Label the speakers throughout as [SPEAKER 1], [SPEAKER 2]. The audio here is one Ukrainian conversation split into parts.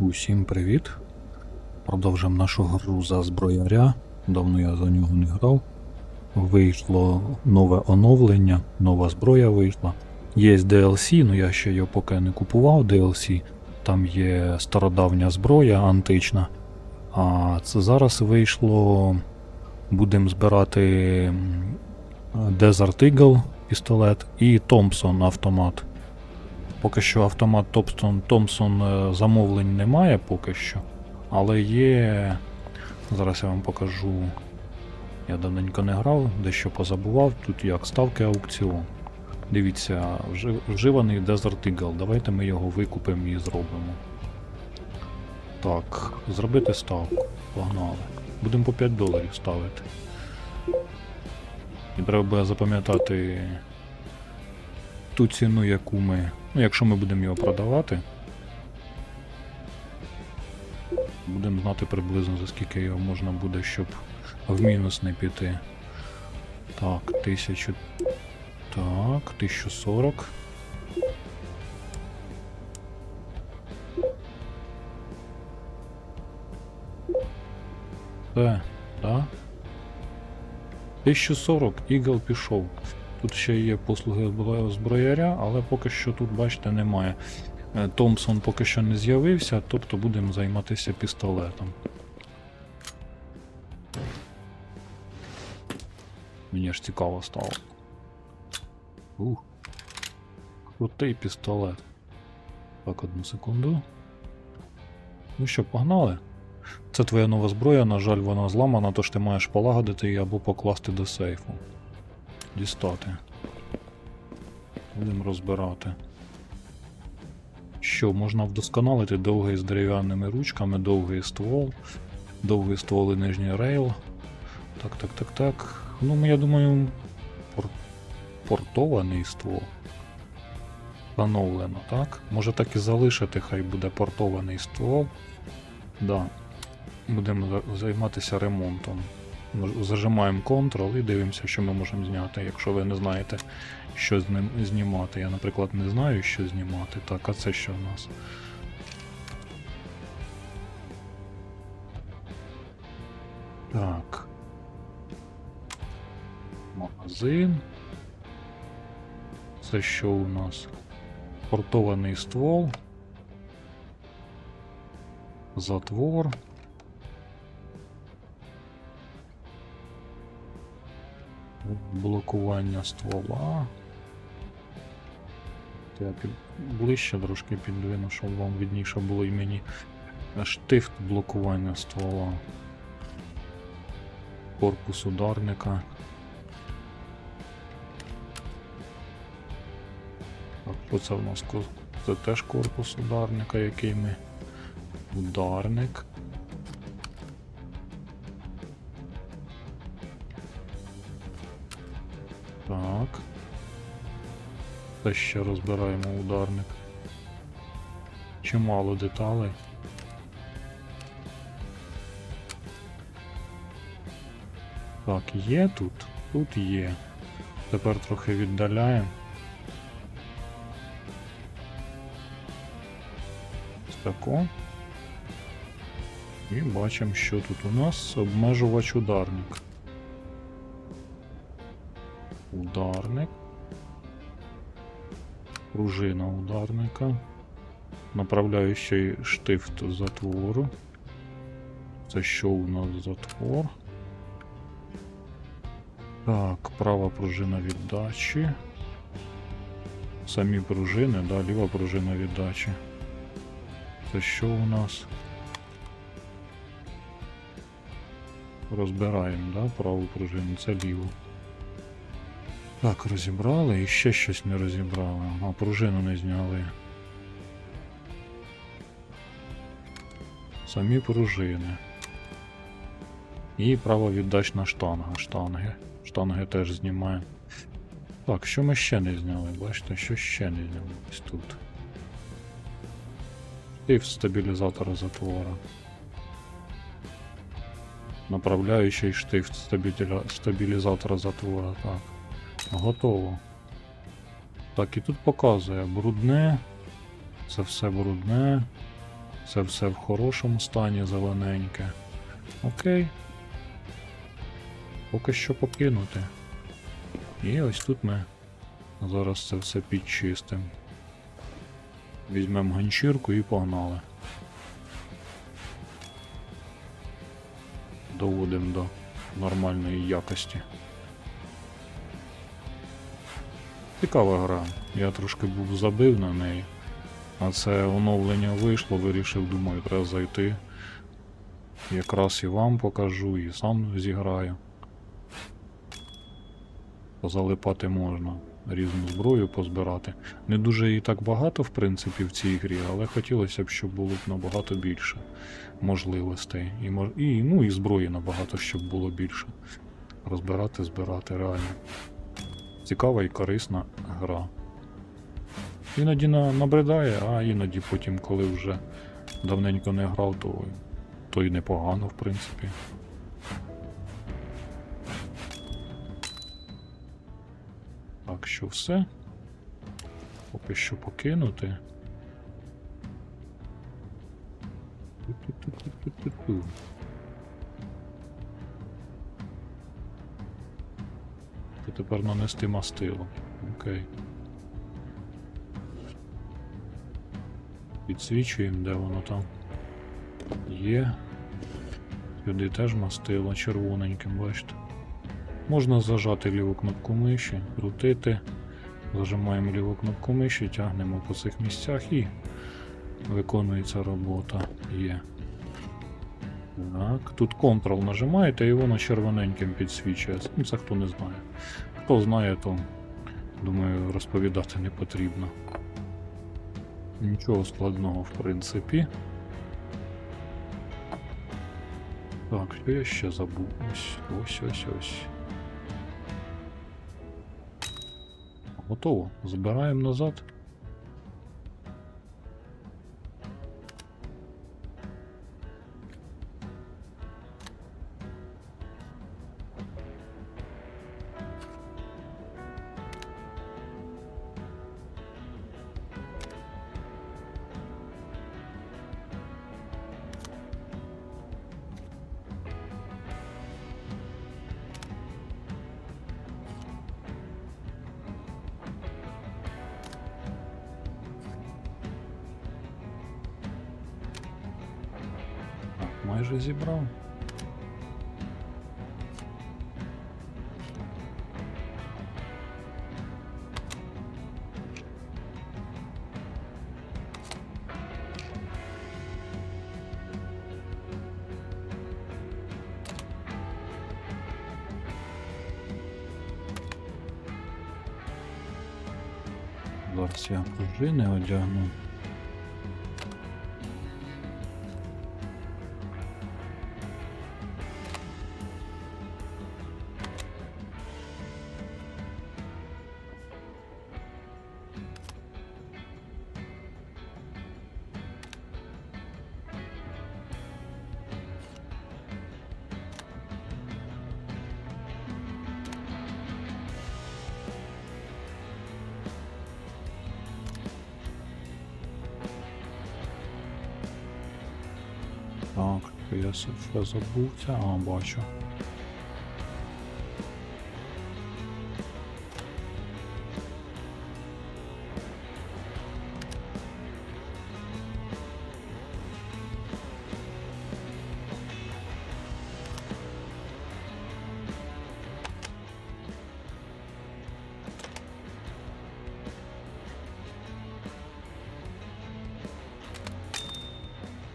[SPEAKER 1] Усім привіт. Продовжимо нашу гру за зброяря. Давно я за нього не грав. Вийшло нове оновлення, нова зброя вийшла. Є DLC, але я ще його поки не купував DLC. Там є стародавня зброя антична. А це зараз вийшло. Будемо збирати Desert Eagle пістолет і Thompson автомат. Поки що автомат Топстон Томпсон е, замовлень немає поки що. Але є. Зараз я вам покажу. Я давненько не грав, дещо позабував. Тут як ставки аукціон. Дивіться, вживаний Desert Eagle. Давайте ми його викупимо і зробимо. Так, зробити ставку. Погнали. Будемо по 5 доларів ставити. І треба запам'ятати ту ціну, яку ми. Ну, якщо ми будемо його продавати, будемо знати приблизно за скільки його можна буде, щоб в мінус не піти. Так, 1000. Так, 1040. Все, так? 1040, Ігл пішов. Тут ще є послуги зброяря, але поки що тут, бачите, немає. Е, Томпсон поки що не з'явився, тобто будемо займатися пістолетом. Мені ж цікаво стало. Ух. Крутий пістолет. Так, одну секунду. Ну що, погнали? Це твоя нова зброя, на жаль, вона зламана, тож ти маєш полагодити її або покласти до сейфу. Дістати. Будемо розбирати. Що, можна вдосконалити довгий з дерев'яними ручками, довгий ствол, довгий ствол і нижній рейл. Так, так, так, так. Ну, я думаю, пор... портований ствол. Встановлено, так? Може так і залишити, хай буде портований ствол. Да. Будемо займатися ремонтом. Зажимаємо Ctrl і дивимося, що ми можемо зняти, якщо ви не знаєте, що з ним знімати. Я, наприклад, не знаю, що знімати. Так, а це що в нас? Так. Магазин. Це що у нас? Портований ствол. Затвор. Блокування ствола. Я під... ближче трошки підвину, щоб вам видніше було і мені. Штифт блокування ствола. Корпус ударника. Що в нас? Це теж корпус ударника, який ми. Ударник. Та ще розбираємо ударник. Чимало деталей. Так, є тут? Тут є. Тепер трохи віддаляємо. Ось тако. І бачимо, що тут у нас обмежувач ударник. Ударник. Пружина ударника. Направляючий штифт затвору. Це що у нас затвор? Так, права пружина віддачі. Самі пружини, да, ліва пружина віддачі. Це що у нас? Розбираємо, да, праву пружину, це ліву. Так, розібрали і ще щось не розібрали. А пружину не зняли. Самі пружини. І права віддачна штанга. Штанги. Штанги теж знімаємо. Так, що ми ще не зняли? Бачите, що ще не зняли ось тут. Штифт стабілізатора затвора. Направляючий штифт стабілізатора затвора. Так. Готово. Так, і тут показує брудне. Це все брудне. Це все в хорошому стані, зелененьке. Окей. Поки що покинути. І ось тут ми зараз це все підчистимо. Візьмемо ганчірку і погнали. Доводимо до нормальної якості. Цікава гра. Я трошки був забив на неї. А це оновлення вийшло, вирішив, думаю, треба зайти. Якраз і вам покажу, і сам зіграю. Позалипати можна, різну зброю позбирати. Не дуже і так багато, в принципі, в цій грі, але хотілося б, щоб було б набагато більше можливостей. І, і, ну, і зброї набагато, щоб було більше. Розбирати, збирати, реально. Цікава і корисна гра. Іноді набридає, а іноді потім, коли вже давненько не грав, то, то й непогано, в принципі. Так що все. Поки що покинути. Ту-ту-ту-ту-ту-ту. І тепер нанести мастило. Окей. Підсвічуємо, де воно там. Є. Сюди теж мастило червоненьким, бачите. Можна зажати ліву кнопку миші, крутити. Зажимаємо ліву кнопку миші, тягнемо по цих місцях і виконується робота. Є. Так, тут Ctrl нажимаєте і воно червоненьким підсвічується. Ну, це хто не знає. Хто знає, то думаю розповідати не потрібно. Нічого складного, в принципі. Так, що я ще забув? Ось, ось, ось, ось. Готово. Збираємо назад. Майже зібрав. Зараз я пружини одягну. Так, я ще забувся, а бачу.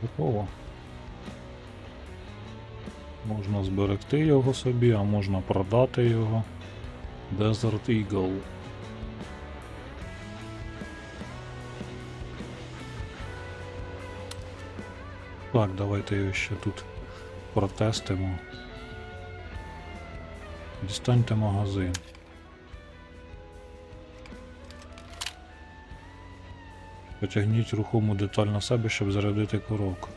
[SPEAKER 1] Готово. Можна зберегти його собі, а можна продати його. Desert Eagle. Так, давайте його ще тут протестимо. Дістаньте магазин. Потягніть рухому деталь на себе, щоб зарядити курок.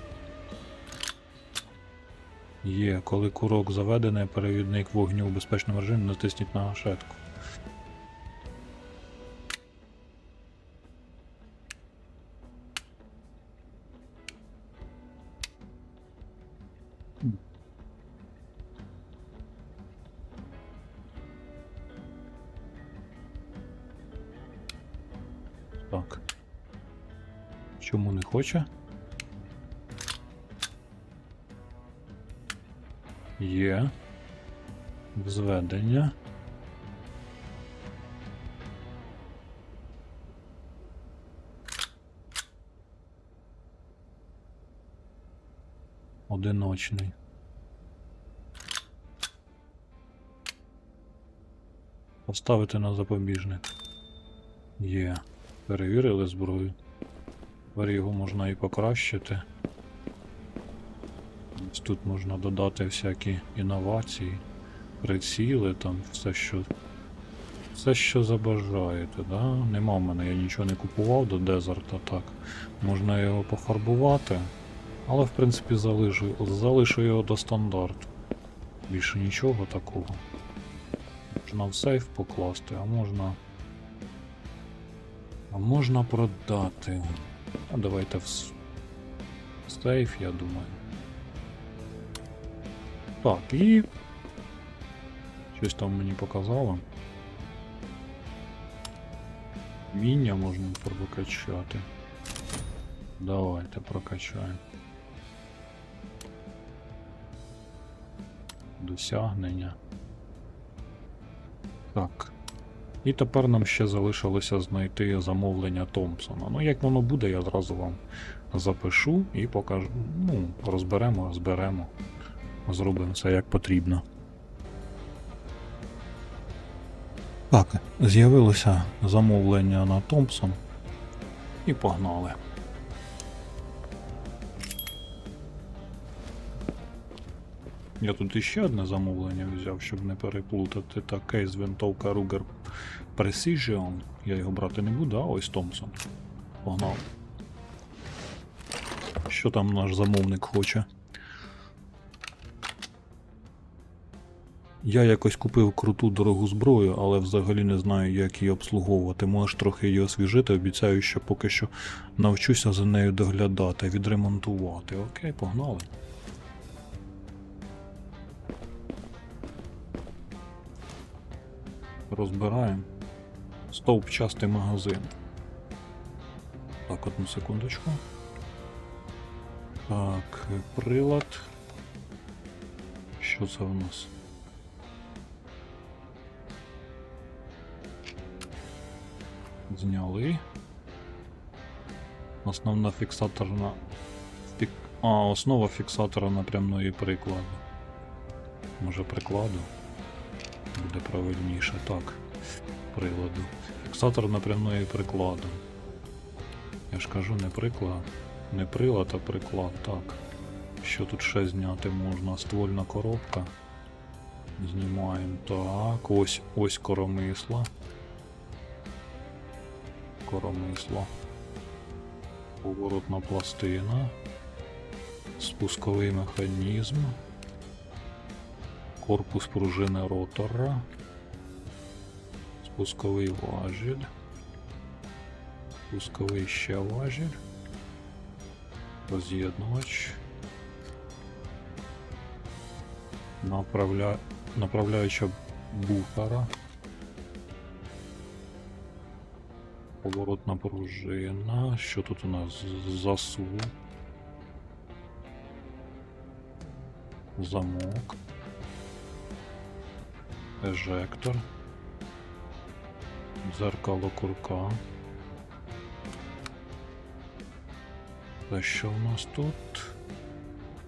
[SPEAKER 1] Є, коли курок заведений, перевідник вогню в безпечному режимі, натисніть на гашетку. Так. Чому не хоче? Є. Взведення. Одиночний. Поставити на запобіжник. Є. Перевірили зброю. Тепер його можна і покращити. Ось Тут можна додати всякі інновації, приціли, там все, що. Все, що забажаєте, да? Нема в мене, я нічого не купував до дезерта, так. Можна його пофарбувати, але в принципі залишу, залишу його до стандарту. Більше нічого такого. Можна в сейф покласти, а можна. А можна продати. А давайте в сейф, я думаю. Так, і. Щось там мені показало. Міння можна прокачати. Давайте прокачаємо. Досягнення. Так. І тепер нам ще залишилося знайти замовлення Томпсона. Ну, як воно буде, я зразу вам запишу і покажу. Ну, розберемо, розберемо. Зробимо все як потрібно. Так, з'явилося замовлення на Томпсон. І погнали. Я тут іще одне замовлення взяв, щоб не переплутати. Так, кейс винтовка Ruger Precision. Я його брати не буду, а ось Томпсон. Погнав. Що там наш замовник хоче? Я якось купив круту дорогу зброю, але взагалі не знаю, як її обслуговувати. Можеш трохи її освіжити, обіцяю, що поки що навчуся за нею доглядати, відремонтувати. Окей, погнали. Розбираємо. Стовпчастий магазин. Так, одну секундочку. Так, прилад. Що це у нас? Зняли. Основна фіксаторна. Фік... А, основа фіксатора напрямної прикладу. Може прикладу? Буде правильніше, так. Приладу. Фіксатор напрямної прикладу. Я ж кажу, не приклад. Не прилад, а приклад, так. Що тут ще зняти можна? Ствольна коробка. Знімаємо. Так, ось ось коромисла. Коромисло. Поворотна пластина. Спусковий механізм. Корпус пружини ротора. Спусковий важіль. Спусковий ще важіль. Роз'єднувач. Направля... Направляюча буфера. Поворотна пружина. Що тут у нас? Засув. Замок. Ежектор. Дзеркало курка. Та що у нас тут?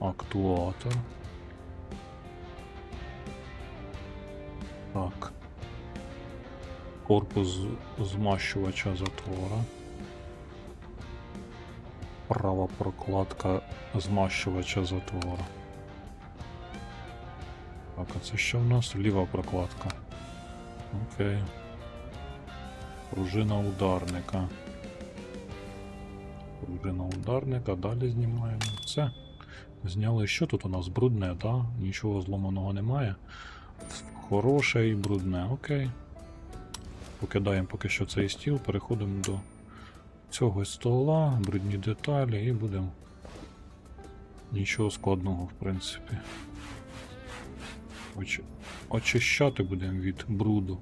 [SPEAKER 1] Актуатор. Так. Корпус змащувача затвора. Права прокладка змащувача затвора. Так, а це що в нас? Ліва прокладка. Окей. Пружина ударника. Пружина ударника, далі знімаємо. Все. Зняли. Що тут у нас? Брудне, так? Нічого зломаного немає. Хороше і брудне, окей. Покидаємо поки що цей стіл, переходимо до цього стола, брудні деталі і будемо. Нічого складного, в принципі. Оч... Очищати будемо від бруду.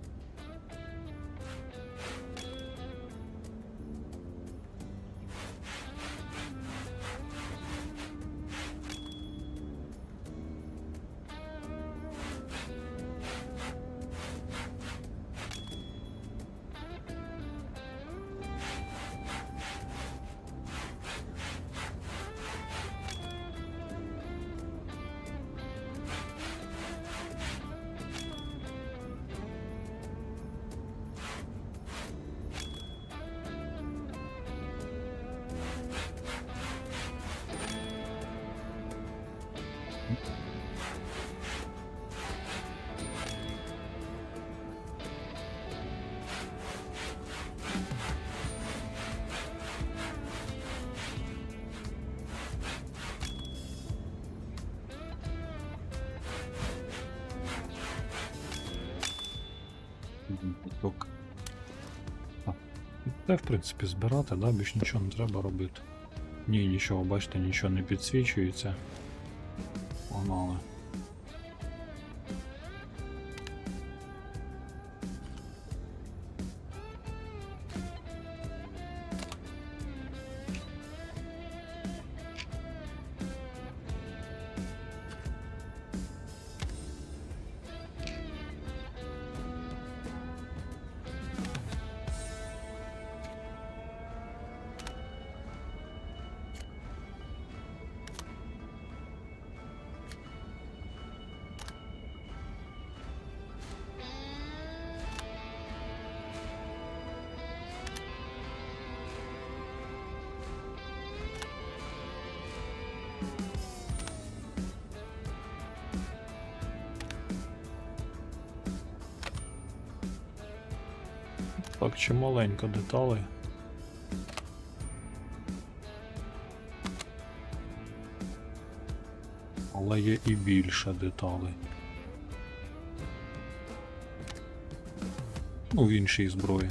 [SPEAKER 1] Так. Це, в принципі, збирати, да? більш нічого не треба робити. Ні, нічого, бачите, нічого не підсвічується. Погнали. Так, чималенько деталей. Але є і більше деталей. Ну, в іншій зброї.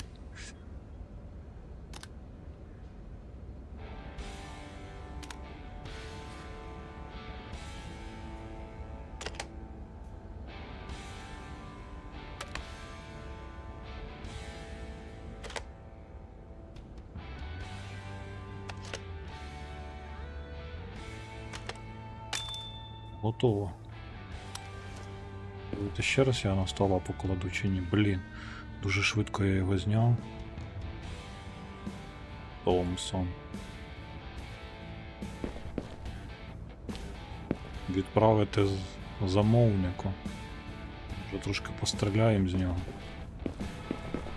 [SPEAKER 1] Готово. Давайте ще раз я на стола покладу чи ні. Блін. Дуже швидко я його зняв. Томсон. Відправити замовнику. Може трошки постріляємо з нього.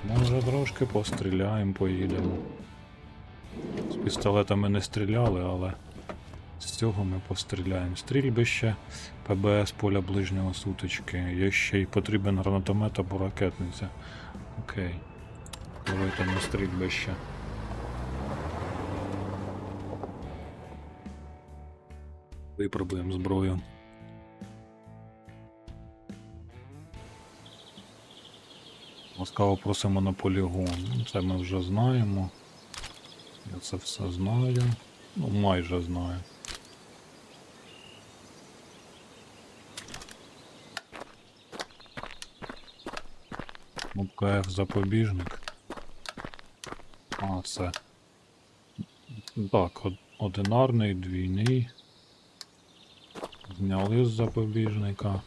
[SPEAKER 1] Може трошки постріляємо, поїдемо. З пістолетами не стріляли, але з цього ми постріляємо. Стрільбище, ПБС поля ближнього сутички. Є ще й потрібен гранатомет або ракетниця. Окей. Давайте на стрільбище. Випробуємо зброю. Ласкаво просимо на полігон. Це ми вже знаємо. Я це все знаю. Ну, майже знаю. Кнопка F запобіжник. А, це. Так, одинарний, двійний. Зняли з запобіжника.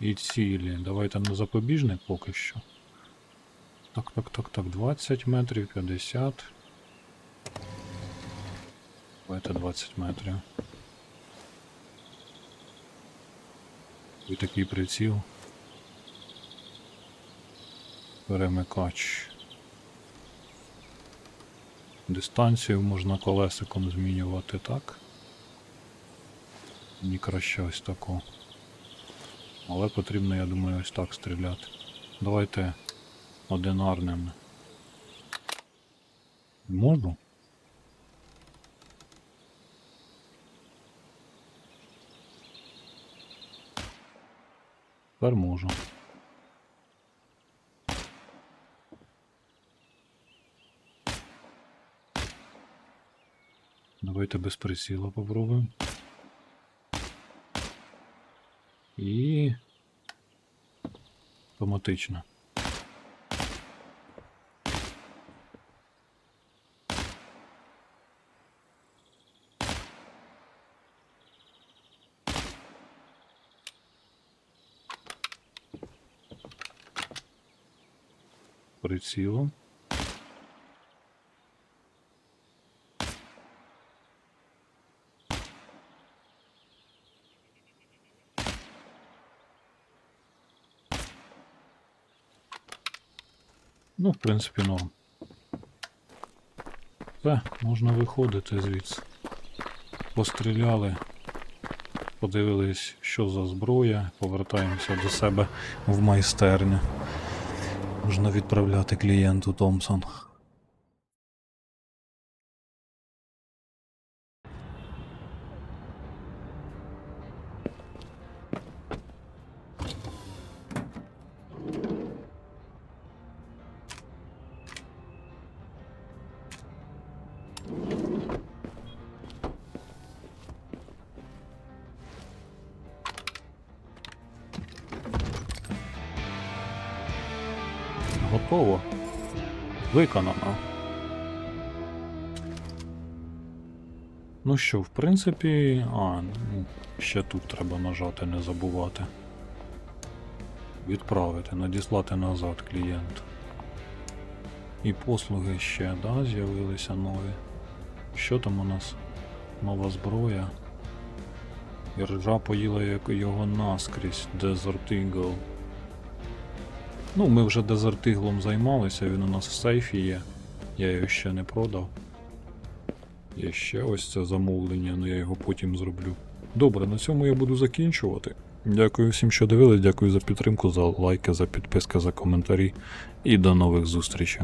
[SPEAKER 1] І цілі. Давайте на запобіжник поки що. Так, так, так, так, 20 метрів, 50. Давайте 20 метрів. І такий приціл. Перемикач. Дистанцію можна колесиком змінювати, так? Мені краще ось таку. Але потрібно, я думаю, ось так стріляти. Давайте одинарним. Можу? Тепер можу. Давайте без присіла попробуємо. І автоматично. Прицілом. В принципі, норм. Все, можна виходити звідси. Постріляли. подивились, що за зброя. Повертаємося до себе в майстерню. Можна відправляти клієнту Томпсон. Ну що, в принципі. А, ну, ще тут треба нажати, не забувати. Відправити, надіслати назад клієнт. І послуги ще, да, з'явилися нові. Що там у нас? Нова зброя. І ржа поїла його наскрізь, Desert Eagle. Ну, ми вже дезертиглом займалися, він у нас в сейфі є. Я його ще не продав. Є ще ось це замовлення, але я його потім зроблю. Добре, на цьому я буду закінчувати. Дякую всім, що дивились, дякую за підтримку, за лайки, за підписки, за коментарі і до нових зустрічей.